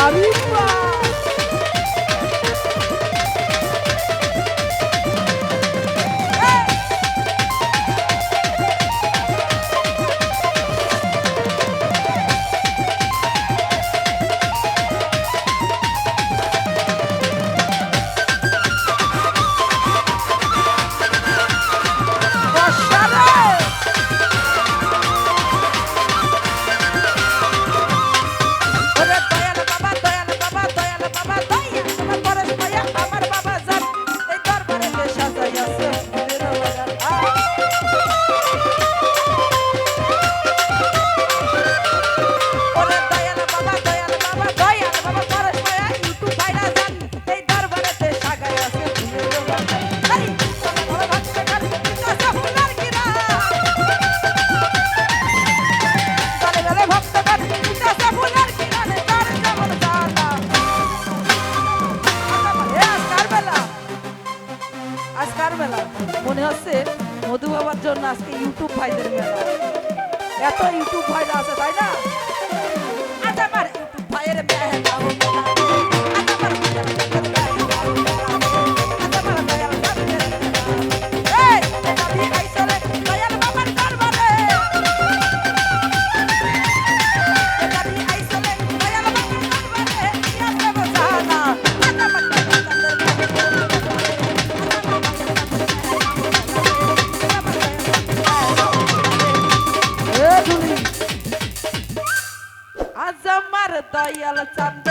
Abby? মেলা মনে হচ্ছে মধু বাবার জন্য আজকে ইউটিউব ভাইদের মেলা। এত ইউটিউব ভাইরা আছে, তাই না? আজ আমার ইউটিউব ভাইয়ের মেলা। Yellow Top